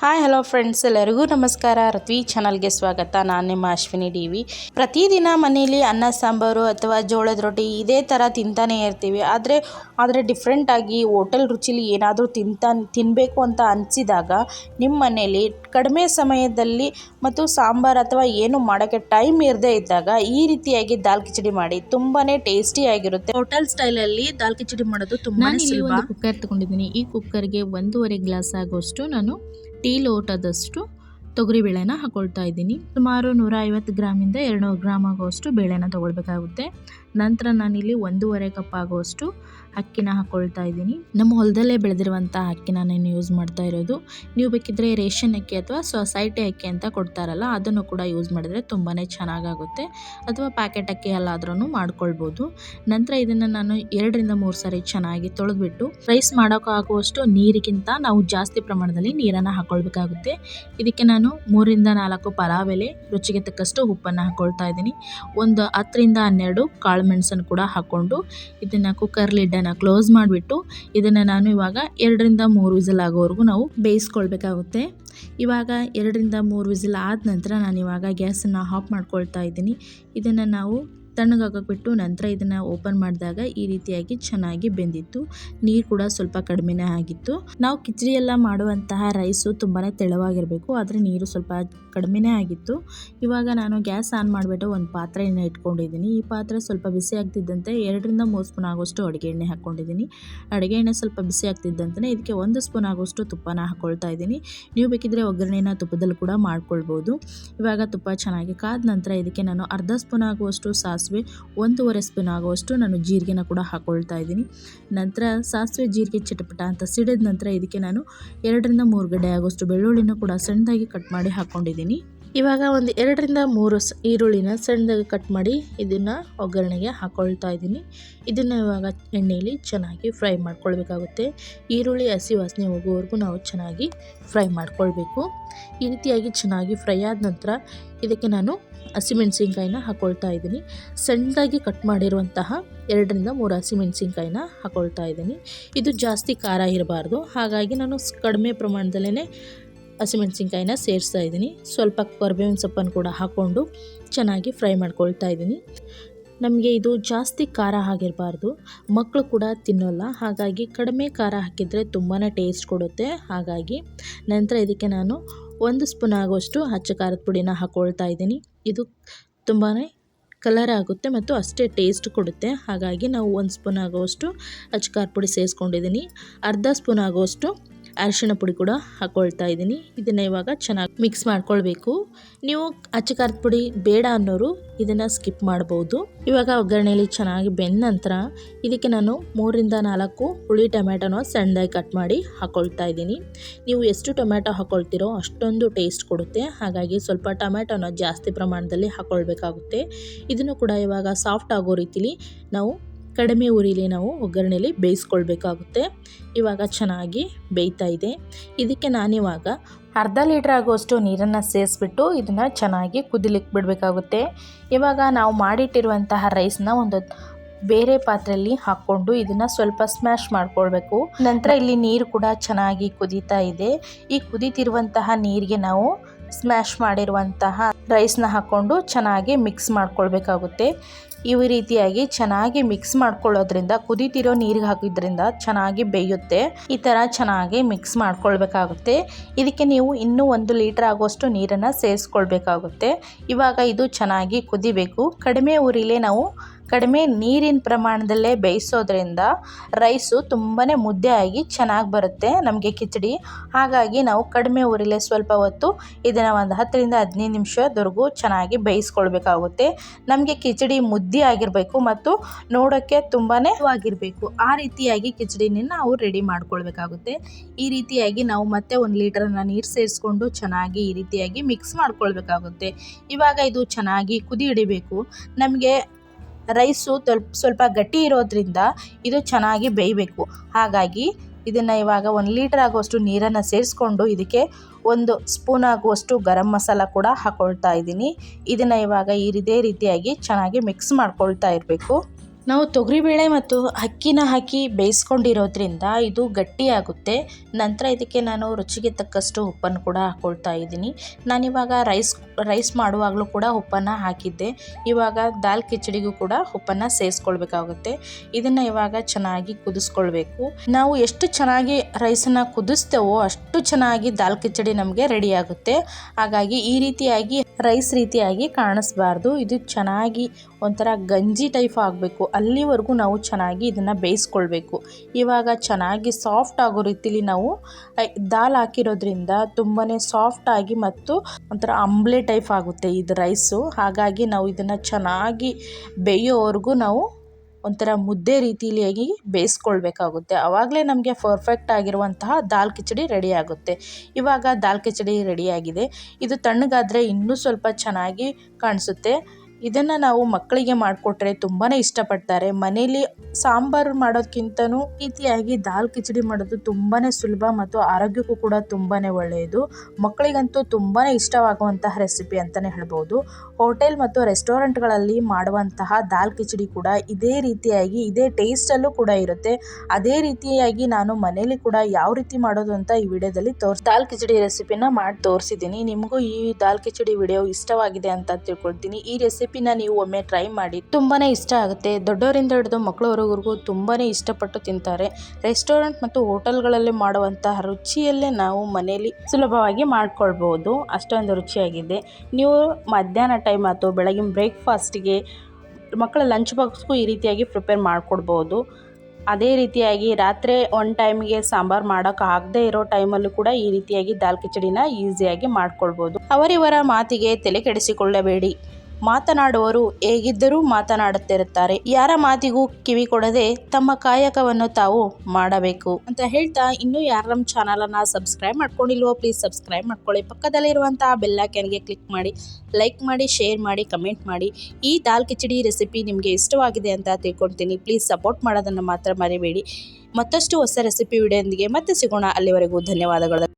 Hi hello friends ಎಲ್ಲರಿಗೂ ನಮಸ್ಕಾರ. ರತ್ವಿ ಚಾನಲ್ಗೆ ಸ್ವಾಗತ. ನಾನು ನಿಮ್ಮ ಅಶ್ವಿನಿ ಡಿ ವಿ. ಪ್ರತಿದಿನ ಮನೆಯಲ್ಲಿ ಅನ್ನ ಸಾಂಬಾರು ಅಥವಾ ಜೋಳದ ರೊಟ್ಟಿ ಇದೇ ಥರ ತಿಂತಾನೇ ಇರ್ತೀವಿ. ಆದರೆ ಆದರೆ ಡಿಫ್ರೆಂಟಾಗಿ ಹೋಟೆಲ್ ರುಚಿಲಿ ಏನಾದರೂ ತಿಂತಾ ತಿನ್ನಬೇಕು ಅಂತ ಅನಿಸಿದಾಗ ನಿಮ್ಮ ಮನೆಯಲ್ಲಿ ಕಡಿಮೆ ಸಮಯದಲ್ಲಿ ಮತ್ತು ಸಾಂಬಾರು ಅಥವಾ ಏನು ಮಾಡೋಕ್ಕೆ ಟೈಮ್ ಇರದೇ ಇದ್ದಾಗ ಈ ರೀತಿಯಾಗಿ ದಾಲ್ ಕಿಚಡಿ ಮಾಡಿ ತುಂಬಾ ಟೇಸ್ಟಿಯಾಗಿರುತ್ತೆ ಹೋಟೆಲ್ ಸ್ಟೈಲಲ್ಲಿ ದಾಲ್ ಕಿಚಡಿ ಮಾಡೋದು ತುಂಬಾ ಕುಕ್ಕರ್ ತಗೊಂಡಿದ್ದೀನಿ. ಈ ಕುಕ್ಕರ್ಗೆ ಒಂದೂವರೆ ಗ್ಲಾಸ್ ಆಗೋಷ್ಟು ನಾನು ಟೀ ಲೋಟದಷ್ಟು ತೊಗರಿಬೇಳೆನ ಹಾಕೊಳ್ತಾ ಇದ್ದೀನಿ. ಸುಮಾರು ನೂರ ಐವತ್ತು ಗ್ರಾಮಿಂದ ಎರಡುನೂರು ಗ್ರಾಮ್ ಆಗುವಷ್ಟು ಬೇಳೆನ ತೊಗೊಳ್ಬೇಕಾಗುತ್ತೆ. ನಂತರ ನಾನಿಲ್ಲಿ ಒಂದೂವರೆ ಕಪ್ ಆಗುವಷ್ಟು ಅಕ್ಕಿನ ಹಾಕೊಳ್ತಾ ಇದ್ದೀನಿ. ನಮ್ಮ ಹೊಲದಲ್ಲೇ ಬೆಳೆದಿರುವಂಥ ಅಕ್ಕಿನ ನಾನು ಯೂಸ್ ಮಾಡ್ತಾ ಇರೋದು. ನೀವು ಬೇಕಿದ್ರೆ ರೇಷನ್ ಅಕ್ಕಿ ಅಥವಾ ಸೊಸೈಟಿ ಅಕ್ಕಿ ಅಂತ ಕೊಡ್ತಾರಲ್ಲ, ಅದನ್ನು ಕೂಡ ಯೂಸ್ ಮಾಡಿದ್ರೆ ತುಂಬಾ ಚೆನ್ನಾಗಾಗುತ್ತೆ. ಅಥವಾ ಪ್ಯಾಕೆಟ್ ಅಕ್ಕಿ ಎಲ್ಲಾದ್ರೂ ಮಾಡ್ಕೊಳ್ಬೋದು. ನಂತರ ಇದನ್ನು ನಾನು ಎರಡರಿಂದ ಮೂರು ಸಾರಿ ಚೆನ್ನಾಗಿ ತೊಳೆದ್ಬಿಟ್ಟು ರೈಸ್ ಮಾಡೋಕ್ಕಾಗುವಷ್ಟು ನೀರಿಗಿಂತ ನಾವು ಜಾಸ್ತಿ ಪ್ರಮಾಣದಲ್ಲಿ ನೀರನ್ನು ಹಾಕೊಳ್ಬೇಕಾಗುತ್ತೆ. ಇದಕ್ಕೆ ನಾನು ಮೂರಿಂದ ನಾಲ್ಕು ಪಲಾವ್ ಎಲೆ ರುಚಿಗೆ ತಕ್ಕಷ್ಟು ಉಪ್ಪನ್ನು ಹಾಕ್ಕೊಳ್ತಾ ಇದ್ದೀನಿ. ಒಂದು ಹತ್ತರಿಂದ ಹನ್ನೆರಡು ಕಾಳು ಮೆಣಸನ್ನು ಕೂಡ ಹಾಕ್ಕೊಂಡು, ಇದನ್ನು ಕುಕ್ಕರ್ ಲಿಡ್ಡನ್ನು ಕ್ಲೋಸ್ ಮಾಡಿಬಿಟ್ಟು ಇದನ್ನು ನಾನು ಇವಾಗ ಎರಡರಿಂದ ಮೂರು ವಿಸಿಲ್ ಆಗೋವರೆಗೂ ನಾವು ಬೇಯಿಸ್ಕೊಳ್ಬೇಕಾಗುತ್ತೆ. ಇವಾಗ ಎರಡರಿಂದ ಮೂರು ವಿಸಿಲ್ ಆದ ನಂತರ ನಾನು ಇವಾಗ ಗ್ಯಾಸನ್ನು ಆಫ್ ಮಾಡ್ಕೊಳ್ತಾ ಇದ್ದೀನಿ. ಇದನ್ನು ನಾವು ತಣ್ಣಗಾಗಕ್ಕೆ ಬಿಟ್ಟು ನಂತರ ಇದನ್ನು ಓಪನ್ ಮಾಡಿದಾಗ ಈ ರೀತಿಯಾಗಿ ಚೆನ್ನಾಗಿ ಬೆಂದಿತ್ತು. ನೀರು ಕೂಡ ಸ್ವಲ್ಪ ಕಡಿಮೆನೇ ಆಗಿತ್ತು. ನಾವು ಕಿಚಡಿ ಎಲ್ಲ ಮಾಡುವಂತಹ ರೈಸು ತುಂಬಾ ತೆಳುವಾಗಿರಬೇಕು, ಆದರೆ ನೀರು ಸ್ವಲ್ಪ ಕಡಿಮೆನೇ ಆಗಿತ್ತು. ಇವಾಗ ನಾನು ಗ್ಯಾಸ್ ಆನ್ ಮಾಡಿಬಿಟ್ಟು ಒಂದು ಪಾತ್ರೆಯನ್ನು ಇಟ್ಕೊಂಡಿದ್ದೀನಿ. ಈ ಪಾತ್ರೆ ಸ್ವಲ್ಪ ಬಿಸಿ ಆಗ್ತಿದ್ದಂತೆ ಎರಡರಿಂದ ಮೂರು ಸ್ಪೂನ್ ಆಗೋಷ್ಟು ಅಡುಗೆ ಎಣ್ಣೆ ಹಾಕ್ಕೊಂಡಿದ್ದೀನಿ ಅಡುಗೆ ಎಣ್ಣೆ ಸ್ವಲ್ಪ ಬಿಸಿ ಆಗ್ತಿದ್ದಂತೆ ಇದಕ್ಕೆ ಒಂದು ಸ್ಪೂನ್ ಆಗೋಷ್ಟು ತುಪ್ಪನ ಹಾಕ್ಕೊಳ್ತಾ ಇದ್ದೀನಿ. ನೀವು ಬೇಕಿದ್ರೆ ಒಗ್ಗರಣೆನ ತುಪ್ಪದಲ್ಲಿ ಕೂಡ ಮಾಡ್ಕೊಳ್ಬೋದು. ಇವಾಗ ತುಪ್ಪ ಚೆನ್ನಾಗಿ ಕಾದ ನಂತರ ಇದಕ್ಕೆ ನಾನು ಅರ್ಧ ಸ್ಪೂನ್ ಆಗುವಷ್ಟು ಸಾಸಿವೆ ಒಂದೂವರೆ ಸ್ಪೂನ್ ಆಗುವಷ್ಟು ನಾನು ಜೀರಿಗೆನ ಕೂಡ ಹಾಕ್ಕೊಳ್ತಾ ಇದ್ದೀನಿ. ನಂತರ ಸಾಸಿವೆ ಜೀರಿಗೆ ಚಟಪಟ ಅಂತ ಸಿಡಿದ ನಂತರ ಇದಕ್ಕೆ ನಾನು ಎರಡರಿಂದ ಮೂರು ಗಡ್ಡೆ ಆಗುವಷ್ಟು ಬೆಳ್ಳುಳ್ಳಿನ ಕೂಡ ಸಣ್ಣದಾಗಿ ಕಟ್ ಮಾಡಿ ಹಾಕ್ಕೊಂಡಿದ್ದೀನಿ ಇವಾಗ ಒಂದು ಎರಡರಿಂದ ಮೂರು ಈರುಳ್ಳಿನ ಸಣ್ಣದಾಗಿ ಕಟ್ ಮಾಡಿ ಇದನ್ನು ಒಗ್ಗರಣೆಗೆ ಹಾಕ್ಕೊಳ್ತಾ ಇದ್ದೀನಿ. ಇದನ್ನು ಇವಾಗ ಎಣ್ಣೆಯಲ್ಲಿ ಚೆನ್ನಾಗಿ ಫ್ರೈ ಮಾಡ್ಕೊಳ್ಬೇಕಾಗುತ್ತೆ. ಈರುಳ್ಳಿ, ಹಸಿ ವಾಸನೆ ಹೋಗೋವರೆಗೂ ನಾವು ಚೆನ್ನಾಗಿ ಫ್ರೈ ಮಾಡ್ಕೊಳ್ಬೇಕು. ಈ ರೀತಿಯಾಗಿ ಚೆನ್ನಾಗಿ ಫ್ರೈ ಆದ ನಂತರ ಇದಕ್ಕೆ ನಾನು ಹಸಿಮೆಣಸಿನ್ಕಾಯಿನ ಹಾಕ್ಕೊಳ್ತಾ ಇದ್ದೀನಿ. ಸಣ್ಣದಾಗಿ ಕಟ್ ಮಾಡಿರುವಂತಹ ಎರಡರಿಂದ ಮೂರು ಹಸಿಮೆಣಸಿನ್ಕಾಯಿನ ಹಾಕ್ಕೊಳ್ತಾ ಇದ್ದೀನಿ. ಇದು ಜಾಸ್ತಿ ಖಾರ ಇರಬಾರ್ದು. ಹಾಗಾಗಿ ನಾನು ಕಡಿಮೆ ಪ್ರಮಾಣದಲ್ಲೇ ಹಸಿಮೆಣಸಿನ್ಕಾಯಿನ ಸೇರಿಸ್ತಾ ಇದ್ದೀನಿ. ಸ್ವಲ್ಪ ಕರ್ಬೇವಿನ ಸೊಪ್ಪನ್ನು ಕೂಡ ಹಾಕ್ಕೊಂಡು ಚೆನ್ನಾಗಿ ಫ್ರೈ ಮಾಡ್ಕೊಳ್ತಾ ಇದ್ದೀನಿ. ನಮಗೆ ಇದು ಜಾಸ್ತಿ ಖಾರ ಆಗಿರಬಾರ್ದು. ಮಕ್ಕಳು ಕೂಡ ತಿನ್ನೋಲ್ಲ. ಹಾಗಾಗಿ ಕಡಿಮೆ ಖಾರ ಹಾಕಿದರೆ ತುಂಬಾ ಟೇಸ್ಟ್ ಕೊಡುತ್ತೆ. ಹಾಗಾಗಿ ನಂತರ ಇದಕ್ಕೆ ನಾನು ಒಂದು ಸ್ಪೂನ್ ಆಗೋಷ್ಟು ಹಚ್ಚ ಖಾರದ ಪುಡಿನ ಹಾಕ್ಕೊಳ್ತಾ ಇದ್ದೀನಿ. ಇದು ತುಂಬಾ ಕಲರ್ ಆಗುತ್ತೆ ಮತ್ತು ಅಷ್ಟೇ ಟೇಸ್ಟ್ ಕೊಡುತ್ತೆ. ಹಾಗಾಗಿ ನಾವು ಒಂದು ಸ್ಪೂನ್ ಆಗುವಷ್ಟು ಅಚ್ಚ ಖಾರ ಪುಡಿ ಸೇರಿಸ್ಕೊಂಡಿದ್ದೀನಿ. ಅರ್ಧ ಸ್ಪೂನ್ ಆಗುವಷ್ಟು ಅರಿಶಿಣ ಪುಡಿ ಕೂಡ ಹಾಕ್ಕೊಳ್ತಾ ಇದ್ದೀನಿ. ಇದನ್ನು ಇವಾಗ ಚೆನ್ನಾಗಿ ಮಿಕ್ಸ್ ಮಾಡ್ಕೊಳ್ಬೇಕು. ನೀವು ಅಚ್ಚ ಖಾರದ ಪುಡಿ ಬೇಡ ಅನ್ನೋರು ಇದನ್ನು ಸ್ಕಿಪ್ ಮಾಡ್ಬೋದು. ಇವಾಗ ಒಗ್ಗರಣೆಯಲ್ಲಿ ಚೆನ್ನಾಗಿ ಬೆಂದ ನಂತರ ಇದಕ್ಕೆ ನಾನು ಮೂರಿಂದ ನಾಲ್ಕು ಹುಳಿ ಟೊಮ್ಯಾಟೋನ ಸಣ್ಣದಾಗಿ ಕಟ್ ಮಾಡಿ ಹಾಕ್ಕೊಳ್ತಾ ಇದ್ದೀನಿ. ನೀವು ಎಷ್ಟು ಟೊಮ್ಯಾಟೊ ಹಾಕ್ಕೊಳ್ತೀರೋ ಅಷ್ಟೊಂದು ಟೇಸ್ಟ್ ಕೊಡುತ್ತೆ. ಹಾಗಾಗಿ ಸ್ವಲ್ಪ ಟೊಮ್ಯಾಟೋನ ಜಾಸ್ತಿ ಪ್ರಮಾಣದಲ್ಲಿ ಹಾಕ್ಕೊಳ್ಬೇಕಾಗುತ್ತೆ ಇದನ್ನು ಕೂಡ ಇವಾಗ ಸಾಫ್ಟ್ ಆಗೋ ರೀತಿಲಿ ನಾವು ಕಡಿಮೆ ಉರಿಲಿ ನಾವು ಒಗ್ಗರಣೆಯಲ್ಲಿ ಬೇಯಿಸ್ಕೊಳ್ಬೇಕಾಗುತ್ತೆ. ಇವಾಗ ಚೆನ್ನಾಗಿ ಬೇಯ್ತಾ ಇದೆ. ಇದಕ್ಕೆ ನಾನಿವಾಗ ಅರ್ಧ ಲೀಟ್ರ್ ಆಗುವಷ್ಟು ನೀರನ್ನು ಸೇರಿಸ್ಬಿಟ್ಟು ಇದನ್ನು ಚೆನ್ನಾಗಿ ಕುದಿಲಿಕ್ಕೆ ಬಿಡಬೇಕಾಗುತ್ತೆ. ಇವಾಗ ನಾವು ಮಾಡಿಟ್ಟಿರುವಂತಹ ರೈಸ್ನ ಒಂದು ಬೇರೆ ಪಾತ್ರೆಯಲ್ಲಿ ಹಾಕ್ಕೊಂಡು ಇದನ್ನು ಸ್ವಲ್ಪ ಸ್ಮ್ಯಾಶ್ ಮಾಡ್ಕೊಳ್ಬೇಕು. ನಂತರ ಇಲ್ಲಿ ನೀರು ಕೂಡ ಚೆನ್ನಾಗಿ ಕುದೀತಾ ಇದೆ. ಈ ಕುದೀತಿರುವಂತಹ ನೀರಿಗೆ ನಾವು ಸ್ಮ್ಯಾಶ್ ಮಾಡಿರುವಂತಹ ರೈಸ್ನ ಹಾಕ್ಕೊಂಡು ಚೆನ್ನಾಗಿ ಮಿಕ್ಸ್ ಮಾಡ್ಕೊಳ್ಬೇಕಾಗುತ್ತೆ. ಈ ರೀತಿಯಾಗಿ ಚೆನ್ನಾಗಿ ಮಿಕ್ಸ್ ಮಾಡ್ಕೊಳ್ಳೋದ್ರಿಂದ, ಕುದೀತಿರೋ ನೀರಿಗೆ ಹಾಕಿದ್ರಿಂದ ಚೆನ್ನಾಗಿ ಬೇಯುತ್ತೆ. ಈ ಥರ ಚೆನ್ನಾಗಿ ಮಿಕ್ಸ್ ಮಾಡ್ಕೊಳ್ಬೇಕಾಗುತ್ತೆ. ಇದಕ್ಕೆ ನೀವು ಇನ್ನೂ ಒಂದು ಲೀಟರ್ ಆಗುವಷ್ಟು ನೀರನ್ನು ಸೇರಿಸ್ಕೊಳ್ಬೇಕಾಗುತ್ತೆ. ಇವಾಗ ಇದು ಚೆನ್ನಾಗಿ ಕುದಿಬೇಕು. ಕಡಿಮೆ ಉರಿಲೇ ನಾವು ಕಡಿಮೆ ನೀರಿನ ಪ್ರಮಾಣದಲ್ಲೇ ಬೇಯಿಸೋದ್ರಿಂದ ರೈಸು ತುಂಬಾ ಮುದ್ದೆ ಆಗಿ ಚೆನ್ನಾಗಿ ಬರುತ್ತೆ ನಮಗೆ ಕಿಚಡಿ. ಹಾಗಾಗಿ ನಾವು ಕಡಿಮೆ ಊರಿಲೇ ಸ್ವಲ್ಪ ಹೊತ್ತು ಇದನ್ನು ಒಂದು ಹತ್ತರಿಂದ ಹದಿನೈದು ನಿಮಿಷದವರೆಗೂ ಚೆನ್ನಾಗಿ ಬೇಯಿಸ್ಕೊಳ್ಬೇಕಾಗುತ್ತೆ. ನಮಗೆ ಕಿಚಡಿ ಮುದ್ದೆ ಆಗಿರಬೇಕು ಮತ್ತು ನೋಡೋಕ್ಕೆ ತುಂಬಾ ಆಗಿರಬೇಕು. ಆ ರೀತಿಯಾಗಿ ಕಿಚಡಿನ ನಾವು ರೆಡಿ ಮಾಡ್ಕೊಳ್ಬೇಕಾಗುತ್ತೆ. ಈ ರೀತಿಯಾಗಿ ನಾವು ಮತ್ತೆ ಒಂದು ಲೀಟರನ್ನು ನೀರು ಸೇರಿಸ್ಕೊಂಡು ಚೆನ್ನಾಗಿ ಈ ರೀತಿಯಾಗಿ ಮಿಕ್ಸ್ ಮಾಡ್ಕೊಳ್ಬೇಕಾಗುತ್ತೆ. ಇವಾಗ ಇದು ಚೆನ್ನಾಗಿ ಕುದಿ ಹಿಡಿಬೇಕು. ನಮಗೆ ರೈಸು ಸ್ವಲ್ಪ ಸ್ವಲ್ಪ ಗಟ್ಟಿ ಇರೋದ್ರಿಂದ ಇದು ಚೆನ್ನಾಗಿ ಬೇಯಬೇಕು. ಹಾಗಾಗಿ ಇದನ್ನು ಇವಾಗ ಒಂದು ಲೀಟರ್ ಆಗುವಷ್ಟು ನೀರನ್ನು ಸೇರಿಸ್ಕೊಂಡು ಇದಕ್ಕೆ ಒಂದು ಸ್ಪೂನ್ ಆಗುವಷ್ಟು ಗರಂ ಮಸಾಲ ಕೂಡ ಹಾಕ್ಕೊಳ್ತಾ ಇದ್ದೀನಿ. ಇದನ್ನು ಇವಾಗ ಇದೇ ರೀತಿಯಾಗಿ ಚೆನ್ನಾಗಿ ಮಿಕ್ಸ್ ಮಾಡ್ಕೊಳ್ತಾ ಇರಬೇಕು. ನಾವು ತೊಗರಿಬೇಳೆ ಮತ್ತು ಅಕ್ಕಿನ ಹಾಕಿ ಬೇಯಿಸ್ಕೊಂಡಿರೋದ್ರಿಂದ ಇದು ಗಟ್ಟಿಯಾಗುತ್ತೆ. ನಂತರ ಇದಕ್ಕೆ ನಾನು ರುಚಿಗೆ ತಕ್ಕಷ್ಟು ಉಪ್ಪನ್ನು ಕೂಡ ಹಾಕ್ಕೊಳ್ತಾ ಇದ್ದೀನಿ. ನಾನಿವಾಗ ರೈಸ್ ರೈಸ್ ಮಾಡುವಾಗಲೂ ಕೂಡ ಉಪ್ಪನ್ನು ಹಾಕಿದ್ದೆ. ಇವಾಗ ದಾಲ್ ಕಿಚಡಿಗೂ ಕೂಡ ಉಪ್ಪನ್ನು ಸೇರಿಸ್ಕೊಳ್ಬೇಕಾಗುತ್ತೆ. ಇದನ್ನು ಇವಾಗ ಚೆನ್ನಾಗಿ ಕುದಿಸ್ಕೊಳ್ಬೇಕು. ನಾವು ಎಷ್ಟು ಚೆನ್ನಾಗಿ ರೈಸನ್ನು ಕುದಿಸ್ತೇವೋ ಅಷ್ಟು ಚೆನ್ನಾಗಿ ದಾಲ್ ಕಿಚಡಿ ನಮಗೆ ರೆಡಿಯಾಗುತ್ತೆ. ಹಾಗಾಗಿ ಈ ರೀತಿಯಾಗಿ, ರೈಸ್ ರೀತಿಯಾಗಿ ಕಾಣಿಸ್ಬಾರ್ದು. ಇದು ಚೆನ್ನಾಗಿ ಒಂಥರ ಗಂಜಿ ಟೈಪ್ ಆಗಬೇಕು. ಅಲ್ಲಿವರೆಗೂ ನಾವು ಚೆನ್ನಾಗಿ ಇದನ್ನು ಬೇಯಿಸ್ಕೊಳ್ಬೇಕು. ಇವಾಗ ಚೆನ್ನಾಗಿ ಸಾಫ್ಟ್ ಆಗೋ ರೀತಿಲಿ ನಾವು ದಾಲ್ ಹಾಕಿರೋದ್ರಿಂದ ತುಂಬಾ ಆಗಿ ಮತ್ತು ಒಂಥರ ಅಂಬ್ಲೆ ಟೈಪ್ ಆಗುತ್ತೆ ಇದು ರೈಸು. ಹಾಗಾಗಿ ನಾವು ಇದನ್ನು ಚೆನ್ನಾಗಿ ಬೇಯೋವರೆಗೂ ನಾವು ಒಂಥರ ಮುದ್ದೆ ರೀತಿಯಾಗಿ ಬೇಯಿಸ್ಕೊಳ್ಬೇಕಾಗುತ್ತೆ. ಆವಾಗಲೇ ನಮಗೆ ಪರ್ಫೆಕ್ಟ್ ಆಗಿರುವಂತಹ ದಾಲ್ ಕಿಚಡಿ ರೆಡಿ ಆಗುತ್ತೆ. ಇವಾಗ ದಾಲ್ ಕಿಚಡಿ ರೆಡಿಯಾಗಿದೆ ಇದು ತಣ್ಣಗಾದರೆ ಇನ್ನೂ ಸ್ವಲ್ಪ ಚೆನ್ನಾಗಿ ಕಾಣಿಸುತ್ತೆ. ಇದನ್ನು ನಾವು ಮಕ್ಕಳಿಗೆ ಮಾಡಿಕೊಟ್ರೆ ತುಂಬಾ ಇಷ್ಟಪಡ್ತಾರೆ. ಮನೇಲಿ ಸಾಂಬಾರು ಮಾಡೋದಕ್ಕಿಂತನೂ ಈ ರೀತಿಯಾಗಿ ದಾಲ್ ಕಿಚಡಿ ಮಾಡೋದು ತುಂಬಾ ಸುಲಭ ಮತ್ತು ಆರೋಗ್ಯಕ್ಕೂ ಕೂಡ ತುಂಬಾ ಒಳ್ಳೆಯದು. ಮಕ್ಕಳಿಗಂತೂ ತುಂಬಾ ಇಷ್ಟವಾಗುವಂತಹ ರೆಸಿಪಿ ಅಂತಲೇ ಹೇಳ್ಬೋದು. ಹೋಟೆಲ್ ಮತ್ತು ರೆಸ್ಟೋರೆಂಟ್ಗಳಲ್ಲಿ ಮಾಡುವಂತಹ ದಾಲ್ ಕಿಚಡಿ ಕೂಡ ಇದೇ ರೀತಿಯಾಗಿ, ಇದೇ ಟೇಸ್ಟಲ್ಲೂ ಕೂಡ ಇರುತ್ತೆ. ಅದೇ ರೀತಿಯಾಗಿ ನಾನು ಮನೇಲಿ ಕೂಡ ಯಾವ ರೀತಿ ಮಾಡೋದು ಅಂತ ಈ ವಿಡಿಯೋದಲ್ಲಿ ತೋರ್ಸ್, ದಾಲ್ ಕಿಚಡಿ ರೆಸಿಪಿನ ಮಾಡಿ, ತೋರಿಸಿದ್ದೀನಿ. ನಿಮಗೂ ಈ ದಾಲ್ ಕಿಚಡಿ ವಿಡಿಯೋ ಇಷ್ಟವಾಗಿದೆ ಅಂತ ತಿಳ್ಕೊಳ್ತೀನಿ. ಈ ರೆಸಿಪಿನ ನೀವು ಒಮ್ಮೆ ಟ್ರೈ ಮಾಡಿ ತುಂಬಾನೇ ಇಷ್ಟ ಆಗುತ್ತೆ. ದೊಡ್ಡವರಿಂದ ಹಿಡಿದು ಮಕ್ಕಳವರೆಗೂ ತುಂಬಾನೇ ಇಷ್ಟಪಟ್ಟು ತಿಂತಾರೆ. ರೆಸ್ಟೋರೆಂಟ್ ಮತ್ತು ಹೋಟೆಲ್ಗಳಲ್ಲಿ ಮಾಡುವಂತಹ ರುಚಿಯಲ್ಲೇ ನಾವು ಮನೆಯಲ್ಲಿ ಸುಲಭವಾಗಿ ಮಾಡಿಕೊಳ್ಬೋದು. ಅಷ್ಟೊಂದು ರುಚಿಯಾಗಿದೆ. ನೀವು ಮಧ್ಯಾಹ್ನ ಟೈಮ್ ಅಥವಾ ಬೆಳಗಿನ ಬ್ರೇಕ್ಫಾಸ್ಟ್ಗೆ ಮಕ್ಕಳ ಲಂಚ್ ಬಾಕ್ಸ್ಗೂ ಈ ರೀತಿಯಾಗಿ ಪ್ರಿಪೇರ್ ಮಾಡಿಕೊಡ್ಬೋದು. ಅದೇ ರೀತಿಯಾಗಿ ರಾತ್ರಿ ಒನ್ ಟೈಮ್ಗೆ ಸಾಂಬಾರು ಮಾಡೋಕೆ ಆಗದೆ ಇರೋ ಟೈಮಲ್ಲೂ ಕೂಡ ಈ ರೀತಿಯಾಗಿ ದಾಲ್ ಕಿಚಡಿನ ಈಸಿಯಾಗಿ ಮಾಡ್ಕೊಳ್ಬೋದು. ಅವರಿವರ ಮಾತಿಗೆ ತಲೆ ಕೆಡಿಸಿಕೊಳ್ಳಬೇಡಿ. ಮಾತನಾಡುವವರು ಹೇಗಿದ್ದರೂ ಮಾತನಾಡುತ್ತಿರುತ್ತಾರೆ. ಯಾರ ಮಾತಿಗೂ ಕಿವಿ ಕೊಡದೆ ತಮ್ಮ ಕಾಯಕವನ್ನು ತಾವು ಮಾಡಬೇಕು. ಅಂತ ಹೇಳ್ತಾ ಇನ್ನೂ ಯಾರು ನಮ್ಮ ಚಾನಲನ್ನು ಸಬ್ಸ್ಕ್ರೈಬ್ ಮಾಡ್ಕೊಂಡಿಲ್ವೋ ಪ್ಲೀಸ್ ಸಬ್ಸ್ಕ್ರೈಬ್ ಮಾಡ್ಕೊಳ್ಳಿ. ಪಕ್ಕದಲ್ಲಿರುವಂತಹ ಬೆಲ್ಲೈಕನ್ಗೆ ಕ್ಲಿಕ್ ಮಾಡಿ, ಲೈಕ್ ಮಾಡಿ, ಶೇರ್ ಮಾಡಿ, ಕಮೆಂಟ್ ಮಾಡಿ. ಈ ದಾಲ್ ಕಿಚಡಿ ರೆಸಿಪಿ ನಿಮಗೆ ಇಷ್ಟವಾಗಿದೆ ಅಂತ ತಿಳ್ಕೊಳ್ತೀನಿ. ಪ್ಲೀಸ್ ಸಪೋರ್ಟ್ ಮಾಡೋದನ್ನು ಮಾತ್ರ ಮರಿಬೇಡಿ. ಮತ್ತಷ್ಟು ಹೊಸ ರೆಸಿಪಿ ವಿಡಿಯೋದೊಂದಿಗೆ ಮತ್ತೆ ಸಿಗೋಣ. ಅಲ್ಲಿವರೆಗೂ ಧನ್ಯವಾದಗಳು.